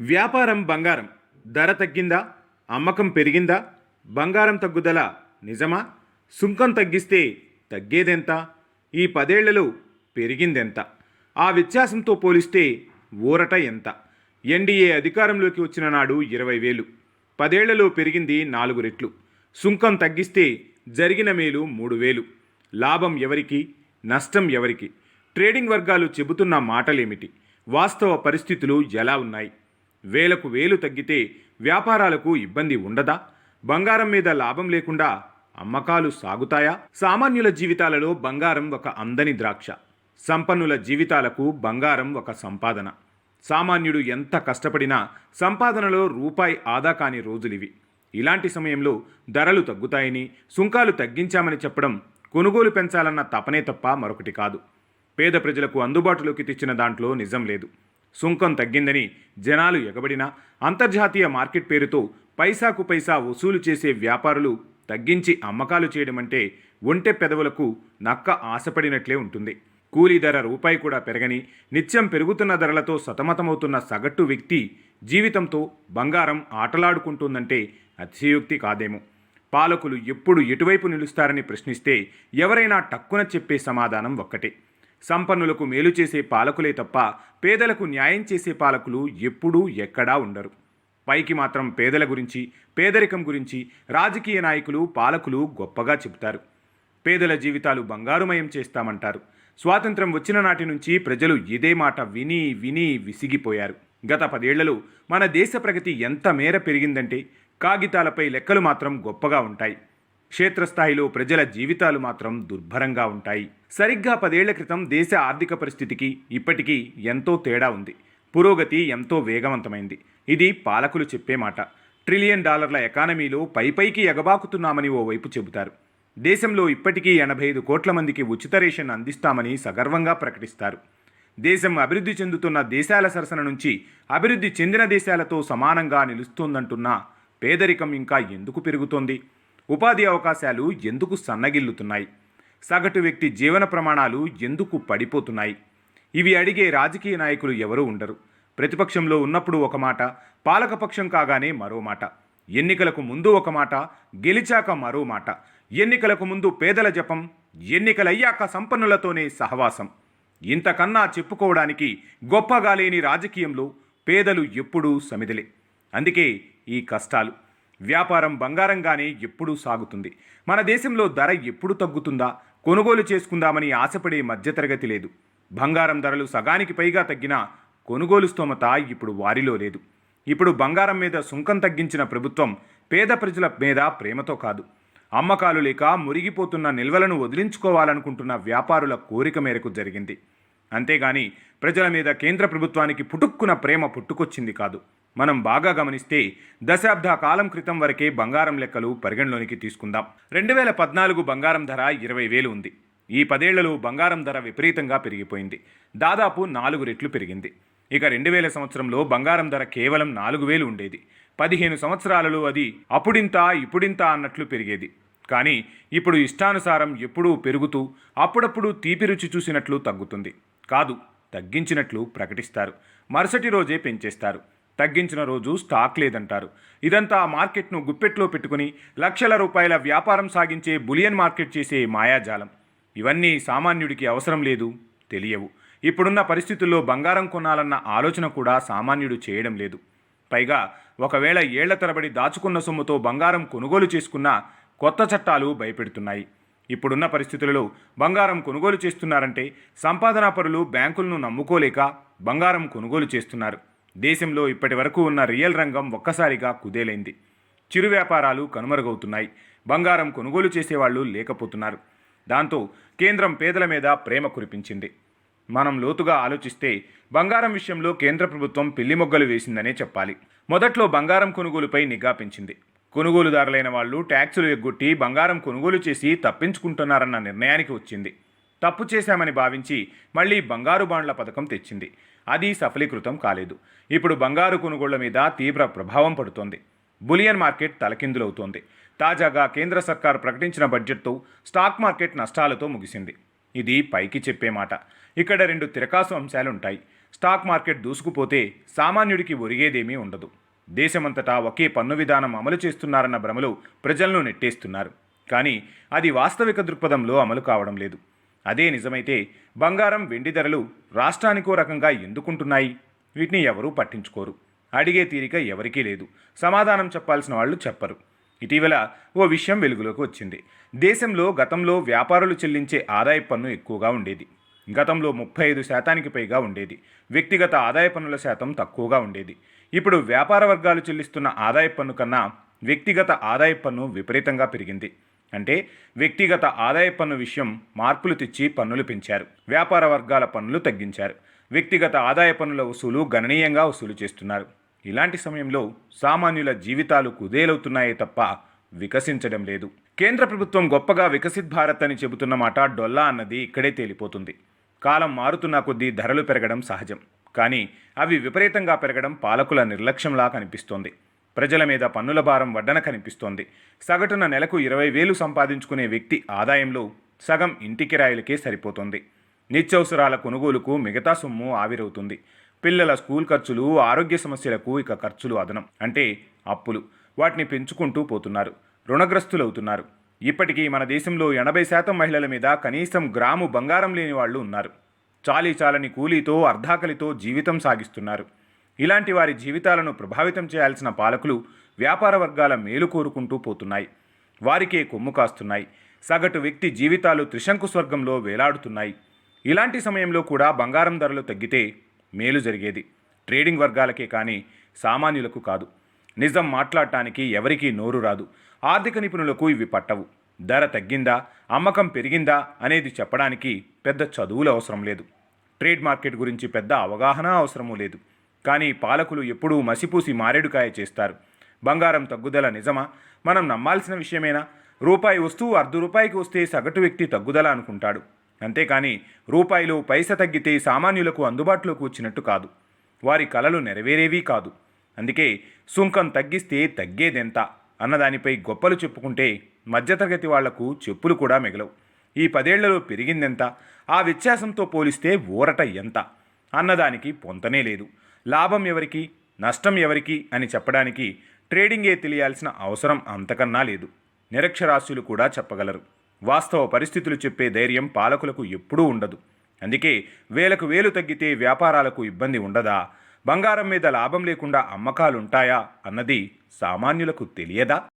వ్యాపారం బంగారం. ధర తగ్గిందా? అమ్మకం పెరిగిందా? బంగారం తగ్గుదల నిజమా? సుంకం తగ్గిస్తే తగ్గేదెంత? ఈ పదేళ్ళలో పెరిగిందెంత? ఆ వ్యత్యాసంతో పోలిస్తే ఊరట ఎంత? ఎన్డీఏ అధికారంలోకి వచ్చిన నాడు ఇరవై వేలు. పదేళ్ళలో పెరిగింది నాలుగు రెట్లు. సుంకం తగ్గిస్తే జరిగిన మేలు మూడు వేలు. లాభం ఎవరికి? నష్టం ఎవరికి? ట్రేడింగ్ వర్గాలు చెబుతున్న మాటలేమిటి? వాస్తవ పరిస్థితులు ఎలా ఉన్నాయి? వేలకు వేలు తగ్గితే వ్యాపారాలకు ఇబ్బంది ఉండదా? బంగారం మీద లాభం లేకుండా అమ్మకాలు సాగుతాయా? సామాన్యుల జీవితాలలో బంగారం ఒక అందని ద్రాక్ష. సంపన్నుల జీవితాలకు బంగారం ఒక సంపాదన. సామాన్యుడు ఎంత కష్టపడినా సంపాదనలో రూపాయి ఆదా కాని రోజులివి. ఇలాంటి సమయంలో ధరలు తగ్గుతాయని సుంకాలు తగ్గించామని చెప్పడం కొనుగోలు పెంచాలన్న తపనే తప్ప మరొకటి కాదు. పేద ప్రజలకు అందుబాటులోకి తెచ్చిన దాంట్లో నిజం లేదు. సుంకం తగ్గిందని జనాలు ఎగబడినా అంతర్జాతీయ మార్కెట్ పేరుతో పైసాకు పైసా వసూలు చేసే వ్యాపారులు తగ్గించి అమ్మకాలు చేయడం అంటే ఒంటె పెదవులకు నక్క ఆశపడినట్లే ఉంటుంది. కూలీ ధర రూపాయి కూడా పెరగని నిత్యం పెరుగుతున్న ధరలతో సతమతమవుతున్న సగటు వ్యక్తి జీవితంతో బంగారం ఆటలాడుకుంటుందంటే అతిశయోక్తి కాదేమో. పాలకులు ఎప్పుడు ఎటువైపు నిలుస్తారని ప్రశ్నిస్తే ఎవరైనా టక్కున చెప్పే సమాధానం ఒక్కటే. సంపన్నులకు మేలు చేసే పాలకులే తప్ప పేదలకు న్యాయం చేసే పాలకులు ఎప్పుడూ ఎక్కడా ఉండరు. పైకి మాత్రం పేదల గురించి పేదరికం గురించి రాజకీయ నాయకులు పాలకులు గొప్పగా చెబుతారు. పేదల జీవితాలు బంగారుమయం చేస్తామంటారు. స్వాతంత్రం వచ్చిన నాటి నుంచి ప్రజలు ఇదే మాట విని విని విసిగిపోయారు. గత పదేళ్ళలో మన దేశ ప్రగతి ఎంత మేర పెరిగిందంటే కాగితాలపై లెక్కలు మాత్రం గొప్పగా ఉంటాయి. క్షేత్రస్థాయిలో ప్రజల జీవితాలు మాత్రం దుర్భరంగా ఉంటాయి. సరిగ్గా పదేళ్ళ క్రితం దేశ ఆర్థిక పరిస్థితికి ఇప్పటికీ ఎంతో తేడా ఉంది. పురోగతి ఎంతో వేగవంతమైంది. ఇది పాలకులు చెప్పే మాట. ట్రిలియన్ డాలర్ల ఎకానమీలో పైపైకి ఎగబాకుతున్నామని ఓవైపు చెబుతారు. దేశంలో ఇప్పటికీ ఎనభై ఐదు కోట్ల మందికి ఉచిత రేషన్ అందిస్తామని సగర్వంగా ప్రకటిస్తారు. దేశం అభివృద్ధి చెందుతున్న దేశాల సరసన నుంచి అభివృద్ధి చెందిన దేశాలతో సమానంగా నిలుస్తోందంటున్న పేదరికం ఇంకా ఎందుకు పెరుగుతోంది? ఉపాధి అవకాశాలు ఎందుకు సన్నగిల్లుతున్నాయి? సగటు వ్యక్తి జీవన ప్రమాణాలు ఎందుకు పడిపోతున్నాయి? ఇవి అడిగే రాజకీయ నాయకులు ఎవరూ ఉండరు. ప్రతిపక్షంలో ఉన్నప్పుడు ఒక మాట పాలకపక్షం కాగానే మరో మాట. ఎన్నికలకు ముందు ఒక మాట గెలిచాక మరో మాట. ఎన్నికలకు ముందు పేదల జపం ఎన్నికలయ్యాక సంపన్నులతోనే సహవాసం. ఇంతకన్నా చెప్పుకోవడానికి గొప్పగా లేని రాజకీయంలో పేదలు ఎప్పుడూ సమిదిలే. అందుకే ఈ కష్టాలు. వ్యాపారం బంగారంగానే ఎప్పుడూ సాగుతుంది. మన దేశంలో ధర ఎప్పుడు తగ్గుతుందా? కొనుగోలు చేసుకుందామని ఆశపడే మధ్యతరగతి లేదు. బంగారం ధరలు సగానికి పైగా తగ్గినా కొనుగోలు స్తోమత ఇప్పుడు వారిలో లేదు. ఇప్పుడు బంగారం మీద సుంకం తగ్గించిన ప్రభుత్వం పేద ప్రజల మీద ప్రేమతో కాదు. అమ్మకాలు లేక మురిగిపోతున్న నిల్వలను వదిలించుకోవాలనుకుంటున్న వ్యాపారుల కోరిక మేరకు జరిగింది. అంతేగాని ప్రజల మీద కేంద్ర ప్రభుత్వానికి పుటుక్కున ప్రేమ పుట్టుకొచ్చింది కాదు. మనం బాగా గమనిస్తే దశాబ్ద కాలం క్రితం వరకే బంగారం లెక్కలు పరిగణలోనికి తీసుకుందాం. రెండు వేల పద్నాలుగు బంగారం ధర ఇరవై వేలు ఉంది. ఈ పదేళ్ళలో బంగారం ధర విపరీతంగా పెరిగిపోయింది. దాదాపు నాలుగు రెట్లు పెరిగింది. ఇక రెండు వేల సంవత్సరంలో బంగారం ధర కేవలం నాలుగు వేలు ఉండేది. పదిహేను సంవత్సరాలలో అది అప్పుడింత ఇప్పుడింత అన్నట్లు పెరిగేది. కానీ ఇప్పుడు ఇష్టానుసారం ఎప్పుడూ పెరుగుతూ అప్పుడప్పుడు తీపి రుచి చూసినట్లు తగ్గుతుంది. కాదు తగ్గించినట్లు ప్రకటిస్తారు. మరుసటి రోజే పెంచేస్తారు. తగ్గించిన రోజు స్టాక్ లేదంటారు. ఇదంతా మార్కెట్ను గుప్పెట్లో పెట్టుకుని లక్షల రూపాయల వ్యాపారం సాగించే బులియన్ మార్కెట్ చేసే మాయాజాలం. ఇవన్నీ సామాన్యుడికి అవసరం లేదు తెలియవు. ఇప్పుడున్న పరిస్థితుల్లో బంగారం కొనాలన్న ఆలోచన కూడా సామాన్యుడు చేయడం లేదు. పైగా ఒకవేళ ఏళ్ళ తరబడి దాచుకున్న సొమ్ముతో బంగారం కొనుగోలు చేసుకున్న కొత్త చట్టాలు భయపెడుతున్నాయి. ఇప్పుడున్న పరిస్థితులలో బంగారం కొనుగోలు చేస్తున్నారంటే సంపాదనా పరులు బ్యాంకులను నమ్ముకోలేక బంగారం కొనుగోలు చేస్తున్నారు. దేశంలో ఇప్పటి వరకు ఉన్న రియల్ రంగం ఒక్కసారిగా కుదేలైంది. చిరు వ్యాపారాలు కనుమరుగవుతున్నాయి. బంగారం కొనుగోలు చేసేవాళ్ళు లేకపోతున్నారు. దాంతో కేంద్రం పేదల మీద ప్రేమ కురిపించింది. మనం లోతుగా ఆలోచిస్తే బంగారం విషయంలో కేంద్ర ప్రభుత్వం పిల్లి మొగ్గలు వేసిందనే చెప్పాలి. మొదట్లో బంగారం కొనుగోలుపై నిఘా పెంచింది. కొనుగోలుదారులైన వాళ్ళు ట్యాక్సులు ఎగ్గొట్టి బంగారం కొనుగోలు చేసి తప్పించుకుంటున్నారన్న నిర్ణయానికి వచ్చింది. తప్పు చేశామని భావించి మళ్ళీ బంగారు బాండ్ల పథకం తెచ్చింది. అది సఫలీకృతం కాలేదు. ఇప్పుడు బంగారు కొనుగోళ్ళ మీద తీవ్ర ప్రభావం పడుతోంది. బులియన్ మార్కెట్ తలకిందులవుతోంది. తాజాగా కేంద్ర సర్కార్ ప్రకటించిన బడ్జెట్తో స్టాక్ మార్కెట్ నష్టాలతో ముగిసింది. ఇది పైకి చెప్పే మాట. ఇక్కడ రెండు తిరకాసు అంశాలుంటాయి. స్టాక్ మార్కెట్ దూసుకుపోతే సామాన్యుడికి ఒరిగేదేమీ ఉండదు. దేశమంతటా ఒకే పన్ను విధానం అమలు చేస్తున్నారన్న భ్రమలు ప్రజలను నెట్టేస్తున్నారు. కానీ అది వాస్తవిక దృక్పథంలో అమలు కావడం లేదు. అదే నిజమైతే బంగారం వెండి ధరలు రాష్ట్రానికో రకంగా ఎందుకుంటున్నాయి? వీటిని ఎవరూ పట్టించుకోరు. అడిగే తీరిక ఎవరికీ లేదు. సమాధానం చెప్పాల్సిన వాళ్ళు చెప్పరు. ఇటీవల ఓ విషయం వెలుగులోకి వచ్చింది. దేశంలో గతంలో వ్యాపారులు చెల్లించే ఆదాయ పన్ను ఎక్కువగా ఉండేది. గతంలో ముప్పై ఐదు శాతానికి పైగా ఉండేది. వ్యక్తిగత ఆదాయ పన్నుల శాతం తక్కువగా ఉండేది. ఇప్పుడు వ్యాపార వర్గాలు చెల్లిస్తున్న ఆదాయ పన్ను కన్నా వ్యక్తిగత ఆదాయ పన్ను విపరీతంగా పెరిగింది. అంటే వ్యక్తిగత ఆదాయ పన్ను విషయం మార్పులు తెచ్చి పన్నులు పెంచారు. వ్యాపార వర్గాల పన్నులు తగ్గించారు. వ్యక్తిగత ఆదాయ పన్నుల వసూలు గణనీయంగా వసూలు చేస్తున్నారు. ఇలాంటి సమయంలో సామాన్యుల జీవితాలు కుదేలవుతున్నాయే తప్ప వికసించడం లేదు. కేంద్ర ప్రభుత్వం గొప్పగా వికసిత్ భారత్ అని చెబుతున్న మాట డొల్లా అన్నది ఇక్కడే తేలిపోతుంది. కాలం మారుతున్న కొద్దీ ధరలు పెరగడం సహజం. కానీ అవి విపరీతంగా పెరగడం పాలకుల నిర్లక్ష్యంలా కనిపిస్తోంది. ప్రజల మీద పన్నుల భారం వడ్డన కనిపిస్తోంది. సగటున నెలకు ఇరవై వేలు సంపాదించుకునే వ్యక్తి ఆదాయంలో సగం ఇంటి కిరాయిలకే సరిపోతుంది. నిత్యవసరాల కొనుగోలుకు మిగతా సొమ్ము ఆవిరవుతుంది. పిల్లల స్కూల్ ఖర్చులు ఆరోగ్య సమస్యలకు ఇక ఖర్చులు అదనం. అంటే అప్పులు. వాటిని పెంచుకుంటూ పోతున్నారు. రుణగ్రస్తులవుతున్నారు. ఇప్పటికీ మన దేశంలో ఎనభై శాతం మహిళల మీద కనీసం గ్రాము బంగారం లేని వాళ్ళు ఉన్నారు. చాలీ చాలని కూలీతో అర్ధాకలితో జీవితం సాగిస్తున్నారు. ఇలాంటి వారి జీవితాలను ప్రభావితం చేయాల్సిన పాలకులు వ్యాపార వర్గాల మేలు కోరుకుంటూ పోతున్నాయి. వారికే కొమ్ము కాస్తున్నాయి. సగటు వ్యక్తి జీవితాలు త్రిశంకు స్వర్గంలో వేలాడుతున్నాయి. ఇలాంటి సమయంలో కూడా బంగారం ధరలు తగ్గితే మేలు జరిగేది. ట్రేడింగ్ వర్గాలకే కానీ సామాన్యులకు కాదు. నిజం మాట్లాడటానికి ఎవరికీ నోరు రాదు. ఆర్థిక నిపుణులకు ఇవి పట్టవు. ధర తగ్గిందా? అమ్మకం పెరిగిందా? అనేది చెప్పడానికి పెద్ద చదువులు అవసరం లేదు. ట్రేడ్ మార్కెట్ గురించి పెద్ద అవగాహన అవసరమూ లేదు. కానీ పాలకులు ఎప్పుడూ మసిపూసి మారేడుకాయ చేస్తారు. బంగారం తగ్గుదల నిజమా? మనం నమ్మాల్సిన విషయమేనా? రూపాయి వస్తువు అర్ధ రూపాయికి వస్తే సగటు వ్యక్తి తగ్గుదల అనుకుంటాడు. అంతేకాని రూపాయిలో పైస తగ్గితే సామాన్యులకు అందుబాటులోకి వచ్చినట్టు కాదు. వారి కలలు నెరవేరేవీ కాదు. అందుకే సుంకం తగ్గిస్తే తగ్గేదెంత? అన్నదానిపై గొప్పలు చెప్పుకుంటే మధ్యతరగతి వాళ్ళకు చెప్పులు కూడా మిగలవు. ఈ పదేళ్ళలో పెరిగిందెంత? ఆ వ్యత్యాసంతో పోలిస్తే ఊరట ఎంత? అన్నదానికి పొంతనే లేదు. లాభం ఎవరికి నష్టం ఎవరికి అని చెప్పడానికి ట్రేడింగే తెలియాల్సిన అవసరం అంతకన్నా లేదు. నిరక్షరాస్యులు కూడా చెప్పగలరు. వాస్తవ పరిస్థితులు చెప్పే ధైర్యం పాలకులకు ఎప్పుడూ ఉండదు. అందుకే వేలకు వేలు తగ్గితే వ్యాపారాలకు ఇబ్బంది ఉండదా? బంగారం మీద లాభం లేకుండా అమ్మకాలుంటాయా? అన్నది సామాన్యులకు తెలియదా?